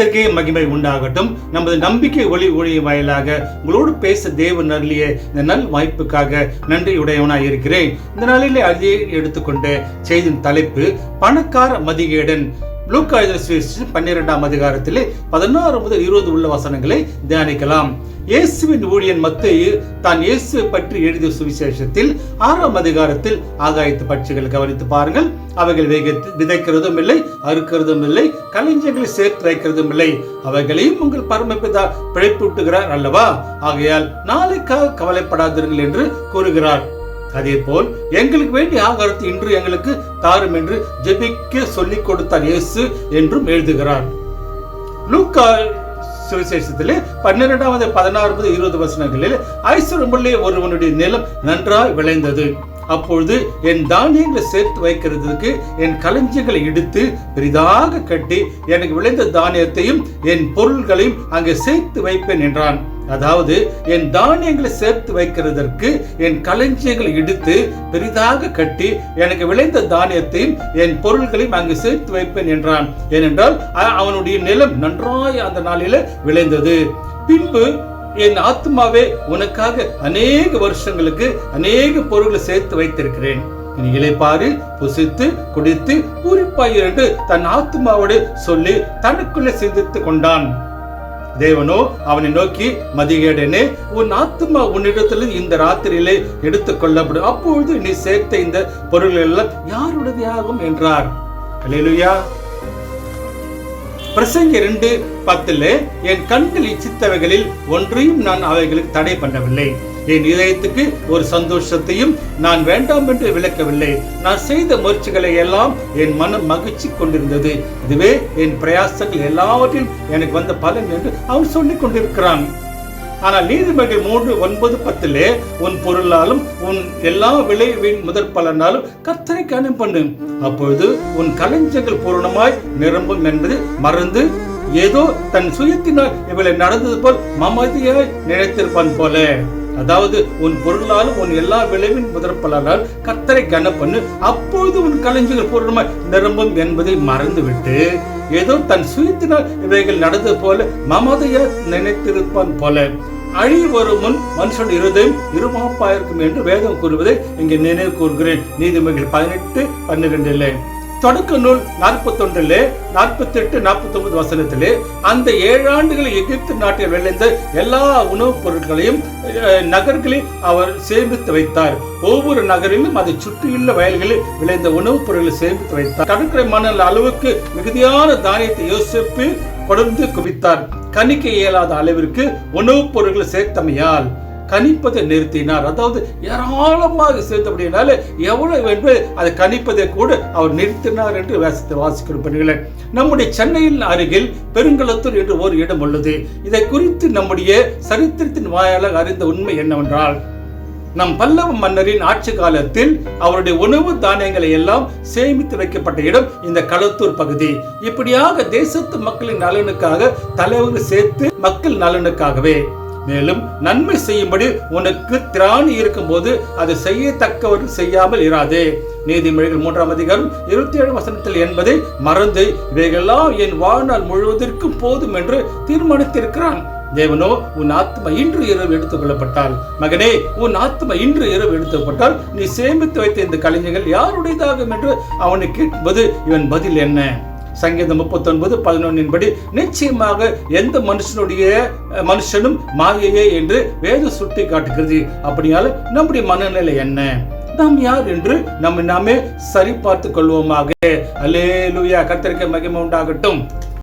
கத்தருக்கே மகிமை உண்டாகட்டும். நமது நம்பிக்கை ஒளி ஒளி வாயிலாக உங்களோடு பேச தேவன் அருளிய இந்த நல் வாய்ப்புக்காக நன்றியுடையவனாய் இருக்கிறேன். இந்த நாளிலே அழியை எடுத்துக்கொண்ட செய்தியின் தலைப்பு பணக்கார மதிகேடன் லூக் சுவிசேஷம் பன்னிரெண்டாம் அதிகாரத்திலே பதினாறு முதல் இருபது உள்ள வசனங்களை தியானிக்கலாம். இயேசுவின் ஊழியன் மத்தையு தான் இயேசு பற்றி எழுதிய சுவிசேஷத்தில் ஆறாம் அதிகாரத்தில் ஆகாயத்து பட்சிகள் கவனித்து பாருங்கள். அவைகள் வேகத்தில் விதைக்கிறதும் இல்லை அறுக்கிறதும் இல்லை கலைஞர்களை சேர்த்து வைக்கிறதும் இல்லை. அவைகளையும் உங்கள் பரமபிதா பிழைப்பூட்டுகிறார் அல்லவா? ஆகையால் நாளைக்காக கவலைப்படாதீர்கள் என்று கூறுகிறார். அதே போல் எங்களுக்கு வேண்டிய ஆகாரத்தை இன்று எங்களுக்கு தாரும் என்று ஜெபிக்க சொல்லிக் கொடுத்தார் இயேசு என்றும் எழுதுகிறார். லூக்கா சுவிசேஷத்திலே பன்னிரெண்டாவது பதினாறு இருபது வசனங்களில் ஐஸ்வரமுள்ளே ஒருவனுடைய நிலம் நன்றாய் விளைந்தது. அப்பொழுது என் தானியங்களை சேர்த்து வைக்கிறதுக்கு என் களஞ்சியங்களை இடித்து பெரிதாக கட்டி எனக்கு விளைந்த தானியத்தையும் என் பொருள்களையும் அங்கே சேர்த்து வைப்பேன் என்றான். அதாவது என் தானியங்களை சேர்த்து வைக்கிறதற்கு என் களஞ்சியங்களை இடித்து பெரிதாக கட்டி எனக்கு விளைந்த தானியத்தையும் என் பொருள்களையும் அங்கு சேர்த்து வைப்பேன் என்றான். ஏனென்றால் அவனுடைய நிலம் நன்றாய் அந்த நாளில விளைந்தது. பின்பு என் ஆத்மாவே உனக்காக அநேக வருஷங்களுக்கு அநேக பொருள்களை சேர்த்து வைத்திருக்கிறேன். நீ இளைப்பாறு புசித்து குடித்து பூரிப்பாயிரண்டு என்று தன் ஆத்மாவோடு சொல்லி தனக்குள்ளே சிந்தித்துக் கொண்டான். தேவனோ அவனை நோக்கி மதிகேடனே உன் ஆத்துமா உன்னிடத்தில் இந்த ராத்திரியிலே எடுத்துக் கொள்ளப்படும் அப்பொழுது நீ சேர்த்த இந்த பொருள்கள் எல்லாம் யாருடையதாகும் என்றார். அல்லேலூயா பிரசங்க ரெண்டு பத்துல என் கண்கள் இச்சித்தவைகளில் ஒன்றையும் நான் அவைகளுக்கு தடை பண்ணவில்லை. என் இதயத்துக்கு ஒரு சந்தோஷத்தையும் நான் வேண்டாம் என்று விளக்கவில்லை. நான் செய்த முயற்சிகளை எல்லாம் என் மனம் மகிழ்ச்சி கொண்டிருந்தது. இதுவே என் பிரயாசங்கள் எல்லாவற்றிலும் எனக்கு வந்த பலன் என்று அவன் சொல்லிக் கொண்டிருக்கிறான். ஆனால் நீதிமன்ற மூன்று ஒன்பது பத்திலே உன் பொருளாலும் உன் எல்லா விளைவின் முதற் பலனாலும் கத்தரை கனம் பண்ணு. அப்பொழுது உன் கலைஞர்கள் பூரணமாய் நிரம்பும் என்பது மறந்து ஏதோ தன் சுயத்தினால் இவளை நடந்தது போல் மமதியாய் நினைத்திருப்பான் போல. அதாவது உன் பொருளாலும் உன் எல்லா விளைவின் முதற் பலனால் கத்தரை கன பண்ணு அப்பொழுது உன் கலைஞர்கள் பூரணமாய் நிரம்பும் என்பதை மறந்துவிட்டு ஏதோ தன் சுயத்தினால் இவைகள் நடந்தது போல மமதைய நினைத்திருப்பான் போல. அழி வரும் முன் மனுஷன் இருதயம் இருமாப்பாயிருக்கும் என்று வேதம் கூறுவதை இங்கே நினைவு கூறுகிறேன். நீதிமன்ற பதினெட்டு பன்னிரெண்டுல. தொடக்க நூல் நாற்பத்தொன்றிலே நாற்பத்தி எட்டு நாற்பத்தி ஒன்பது வசனத்திலே அந்த ஏழாண்டுகளில் எகிப்து நாட்டில் விளைந்த எல்லா உணவுப் பொருட்களையும் நகர்களில் அவர் சேமித்து வைத்தார். ஒவ்வொரு நகரிலும் அதை சுற்றியுள்ள வயல்களில் விளைந்த உணவுப் பொருட்களை சேமித்து வைத்தார். கடற்கரை மணல் அளவுக்கு மிகுதியான தானியத்தை யோசிப்பு கொடுத்து குவித்தார். கணிக்க இயலாத அளவிற்கு உணவுப் பொருட்களை சேர்த்தமையால் கணிப்பதை நிறுத்தினார். அதாவது ஏராளமாக சேர்த்தபடினால எவ்வளவு என்று அதை கணிப்பதை கூட அவர் நிறுத்தினார் என்று வேசத்தை வாசிக்கிறீர்கள் நம்முடைய சென்னையின் அருகில் பெருங்குளத்தூர் என்று ஒரு இடம் உள்ளது. இதை குறித்து நம்முடைய சரித்திரத்தின் வாயால் அறிந்த உண்மை என்னவென்றால் நம் பல்லவ மன்னரின் ஆட்சி காலத்தில் அவருடைய உணவு தானியங்களை எல்லாம் சேமித்து வைக்கப்பட்ட இடம் இந்த களத்தூர் பகுதி. இப்படியாக தேசத்து மக்களின் நலனுக்காக தலைவர் சேர்த்து மக்கள் நலனுக்காகவே மேலும் நன்மை செய்யும்படி உனக்கு திராணி இருக்கும்போது அது செய்யத்தக்கவர் செய்யாமல் இராதே. நீதிமொழிகள் மூன்றாம் அதிகாரம் இருபத்தி ஏழு வசனத்தில் என்பதை மறந்து இவைகளெல்லாம் என் வாழ்நாள் முழுவதற்கும் போதும் என்று தீர்மானித்திருக்கிறான். தேவனோ உன் ஆத்மா இன்று இரவு எடுத்துக் கொள்ளப்பட்டால். மகனே உன் ஆத்மா இன்று இரவு எடுத்துக்கப்பட்டால் நீ சேமித்து வைத்த இந்த கலைஞர்கள் யாருடையதாகும் என்று அவனை கேட்பது இவன் பதில் என்ன? சங்கீதம் முப்பத்தொன்பது பதினொன்னின் படி நிச்சயமாக எந்த மனுஷனுடைய மனுஷனும் மாயையே என்று வேத சுட்டி காட்டுகிறது. அப்படியால நம்முடைய மனநிலை என்ன? நாம் யார் என்று நம்ம நாமே சரி பார்த்து கொள்வோமாக. அல்லேலூயா. கர்த்தருக்கு மகிமை உண்டாகட்டும்.